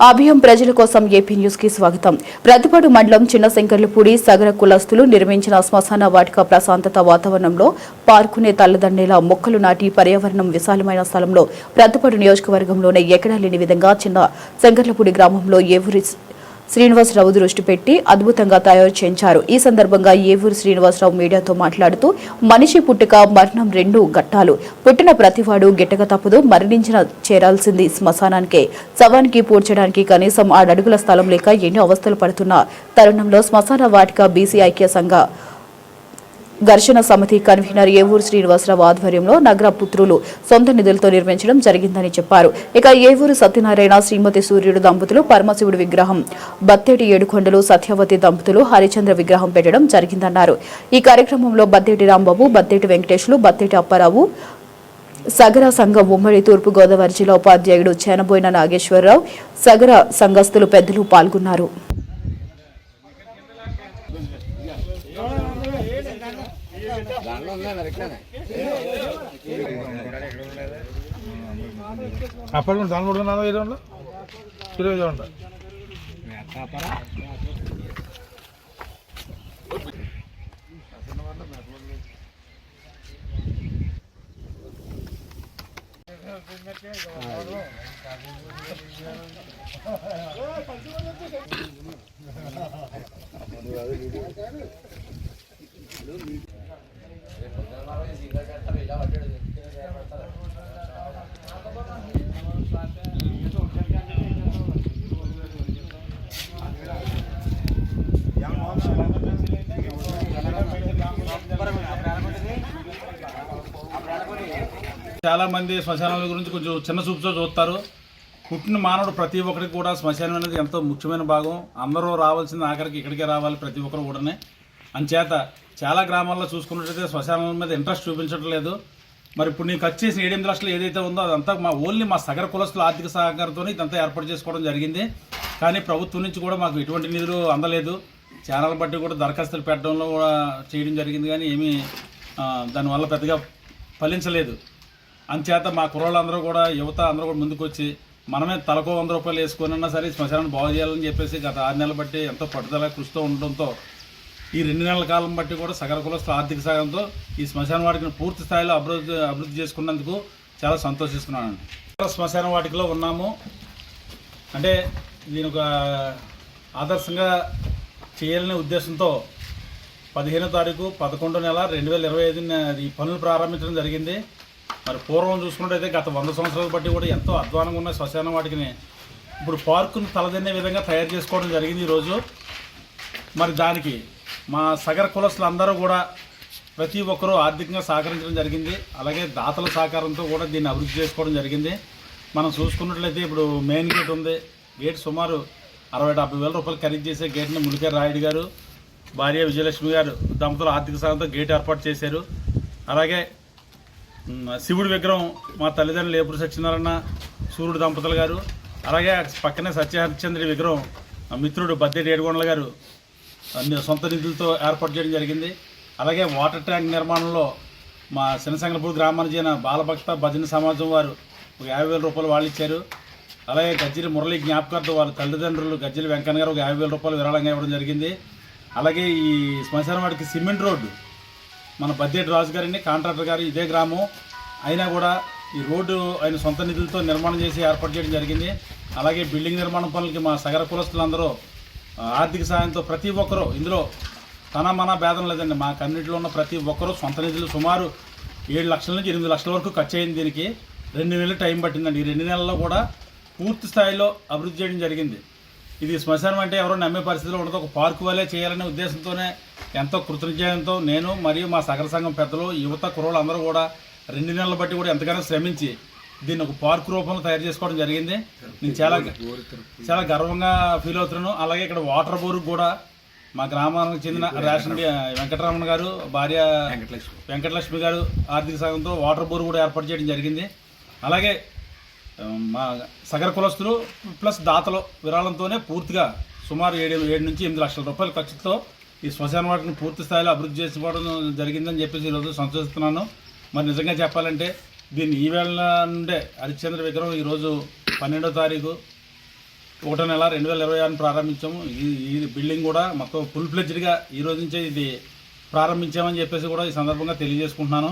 అభియం ప్రజల కోసం ఏపీ న్యూస్కి స్వాగతం. ప్రతిపాడు మండలం చిన్న శంకర్లపూడి సగర కులస్తులు నిర్మించిన శ్మశాన వాటిక ప్రశాంతత వాతావరణంలో పార్కునే తల్లదండేలా మొక్కలు నాటి పర్యావరణం విశాలమైన స్థలంలో ప్రతిపాడు నియోజకవర్గంలోనే ఎక్కడా లేని విధంగా చిన్న శంకర్లపూడి గ్రామంలో ఏవూరి శ్రీనివాసరావు దృష్టి పెట్టి అద్భుతంగా తయారు చేయించారు. ఈ సందర్భంగా ఏవూరు శ్రీనివాసరావు మీడియాతో మాట్లాడుతూ మనిషి పుట్టుక మరణం రెండు ఘట్టాలు. పుట్టిన ప్రతివాడు గిట్టక తప్పదు మరణించిన చేరాల్సింది శ్మశానానికే. శవానికి పూడ్చడానికి కనీసం ఆడడుగుల స్థలం లేక ఎన్నో అవస్థలు పడుతున్న తరుణంలో శ్మశాన వాటిక బీసీ ఐక్య సంఘ ఘర్షణ సమితి కన్వీనర్ ఏవూరు శ్రీనివాసరావు ఆధ్వర్యంలో నగర పుత్రులు సొంత నిధులతో నిర్మించడం జరిగిందని చెప్పారు. ఇక ఏవూరు సత్యనారాయణ శ్రీమతి సూర్యుడు దంపతులు పరమశివుడి విగ్రహం బత్తేటి ఏడుకొండలు సత్యవతి దంపతులు హరిచంద్ర విగ్రహం పెట్టడం జరిగిందన్నారు. ఈ కార్యక్రమంలో బత్తేటి రాంబాబు బత్తేటి వెంకటేశ్లు బత్తేటి అప్పారావు సగర సంఘం ఉమ్మడి తూర్పు గోదావరి జిల్లా ఉపాధ్యాయుడు చేనబోయిన నాగేశ్వరరావు సగర సంఘస్థులు పెద్దలు పాల్గొన్నారు. అప్పటి దాని మూడు ఉన్నాను ఐదు రోజులో ఇరవై చూడండి మంది శ్మశానాల గురించి కొంచెం చిన్న చూపుతో చూస్తారు. పుట్టిన మానవుడు ప్రతి ఒక్కరికి కూడా శ్మశానం అనేది ఎంతో ముఖ్యమైన భాగం. అందరూ రావాల్సింది ఆఖరికి ఇక్కడికే రావాలి ప్రతి ఒక్కరు కూడానే. అంచేత చాలా గ్రామాల్లో చూసుకున్నట్టయితే శ్మశానాల మీద ఇంట్రెస్ట్ చూపించట్లేదు. మరి ఇప్పుడు నేను ఖర్చు చేసిన ఏడెనిమిది లక్షలు ఏదైతే ఉందో అదంతా మా ఓన్లీ మా సగర కులస్తుల ఆర్థిక సహకారంతో ఇదంతా ఏర్పాటు చేసుకోవడం జరిగింది. కానీ ప్రభుత్వం నుంచి కూడా మాకు ఎటువంటి నిధులు అందలేదు. ఛానల్ బట్టి కూడా దరఖాస్తులు పెట్టడంలో కూడా చేయడం జరిగింది కానీ ఏమీ దానివల్ల పెద్దగా ఫలించలేదు. అంచేత మా కుర్రోళ్ళందరూ కూడా యువత అందరూ కూడా ముందుకు వచ్చి మనమే తలకో వంద రూపాయలు వేసుకున్నా సరే శ్మశానాన్ని బాగు చేయాలని చెప్పేసి గత ఆరు నెలలు బట్టి ఎంతో పట్టుదల కృషితో ఉండడంతో ఈ రెండు నెలల కాలం బట్టి కూడా సగర కులస్తుల ఆర్థిక సాయంతో ఈ శ్మశాన వాటికను పూర్తి స్థాయిలో అభివృద్ధి అభివృద్ధి చేసుకున్నందుకు చాలా సంతోషిస్తున్నానండి. శ్మశాన వాటికలో ఉన్నాము. అంటే దీని ఒక ఆదర్శంగా చేయాలనే ఉద్దేశంతో పదిహేనో తారీఖు పదకొండో నెల రెండు వేల ఇరవై ఐదున ఈ పనులు ప్రారంభించడం జరిగింది. మరి పూర్వం చూసుకున్నట్టయితే గత వంద సంవత్సరాలు బట్టి కూడా ఎంతో అధ్వానంగా ఉన్న శ్మశాన వాటికిని ఇప్పుడు పార్కును తలదన్నే విధంగా తయారు చేసుకోవడం జరిగింది ఈరోజు. మరి దానికి మా సగర కులస్తులు అందరూ కూడా ప్రతి ఒక్కరూ ఆర్థికంగా సహకరించడం జరిగింది. అలాగే దాతల సహకారంతో కూడా దీన్ని అభివృద్ధి చేసుకోవడం జరిగింది. మనం చూసుకున్నట్లయితే ఇప్పుడు మెయిన్ గేట్ ఉంది. గేట్ సుమారు అరవై డెబ్బై వేల రూపాయలు ఖరీదు చేసే గేట్ని ములికేర్ రాయుడు గారు భార్య విజయలక్ష్మి గారు దంపతులు ఆర్థిక సహాయంతో గేట్ ఏర్పాటు చేశారు. అలాగే శివుడి విగ్రహం మా తల్లిదండ్రులు ఏపురు సత్యనారాయణ సూర్యుడు దంపతులు గారు అలాగే పక్కనే సత్యహరిచంద్రి విగ్రహం మిత్రుడు బద్దెడి ఏడుగొండల గారు సొంత నిధులతో ఏర్పాటు చేయడం జరిగింది. అలాగే వాటర్ ట్యాంక్ నిర్మాణంలో మా శనసంగలపూడి గ్రామానికి చెందిన బాలభక్త భజన సమాజం వారు ఒక యాభై వేల రూపాయలు వాళ్ళు ఇచ్చారు. అలాగే గజ్జిలి మురళి జ్ఞాపకార్థం వాళ్ళ తల్లిదండ్రులు గజ్జిలి వెంకన్న గారు ఒక యాభై వేల రూపాయలు విరాళంగా ఇవ్వడం జరిగింది. అలాగే ఈ శ్మశానవాడికి సిమెంట్ రోడ్డు మన బద్దెటి రాజు గారిని కాంట్రాక్టర్ గారు ఇదే గ్రామం. అయినా కూడా ఈ రోడ్డు ఆయన సొంత నిధులతో నిర్మాణం చేసి ఏర్పాటు చేయడం జరిగింది. అలాగే బిల్డింగ్ నిర్మాణం పనులకి మా సగర కులస్తులందరూ ఆర్థిక సాయంతో ప్రతి ఒక్కరూ ఇందులో తన మన భేదం లేదండి. మా కమ్యూనిటీలో ఉన్న ప్రతి ఒక్కరూ సొంత నిధులు సుమారు ఏడు లక్షల నుంచి ఎనిమిది లక్షల వరకు ఖర్చు అయింది దీనికి. రెండు నెలలు టైం పట్టిందండి. ఈ రెండు నెలల్లో కూడా పూర్తి స్థాయిలో అభివృద్ధి చేయడం జరిగింది. ఇది శ్మశానం అంటే ఎవరో నమ్మే పరిస్థితిలో ఉండదు. ఒక పార్కు వల్లే చేయాలనే ఉద్దేశంతోనే ఎంతో కృతజ్ఞతతో నేను మరియు మా సగర సంఘం పెద్దలు యువత కుర్రోళ్ళు అందరూ కూడా రెండు నెలలు బట్టి కూడా ఎంతగానో శ్రమించి దీన్ని ఒక పార్క్ రూపంలో తయారు చేసుకోవడం జరిగింది. నేను చాలా చాలా గర్వంగా ఫీల్ అవుతున్నాను. అలాగే ఇక్కడ వాటర్ బోర్ కూడా మా గ్రామానికి చెందిన రేషన్ వెంకటరమణ గారు భార్య వెంకటలక్ష్మి. గారు ఆర్థిక సహాయంతో వాటర్ బోర్ కూడా ఏర్పాటు చేయడం జరిగింది. అలాగే మా సగర కులస్తులు ప్లస్ దాతలు విరాళంతోనే పూర్తిగా సుమారు ఏడు ఏడు నుంచి ఎనిమిది లక్షల రూపాయల ఖర్చుతో ఈ శ్మశాన వాటిని పూర్తి స్థాయిలో అభివృద్ధి చేసుకోవడం జరిగిందని చెప్పేసి ఈరోజు సంతోషిస్తున్నాను. మరి నిజంగా చెప్పాలంటే దీన్ని ఈ వేళ నుండే హరిశ్చంద్ర విగ్రహం ఈరోజు పన్నెండో తారీఖు ఒకటో నెల రెండు వేల ఇరవై ఆరుని ప్రారంభించాము. ఈ ఈ బిల్డింగ్ కూడా మొత్తం ఫుల్ ఫ్లెజ్డ్గా ఈ రోజు నుంచే ఇది ప్రారంభించామని చెప్పేసి కూడా ఈ సందర్భంగా తెలియజేసుకుంటున్నాను.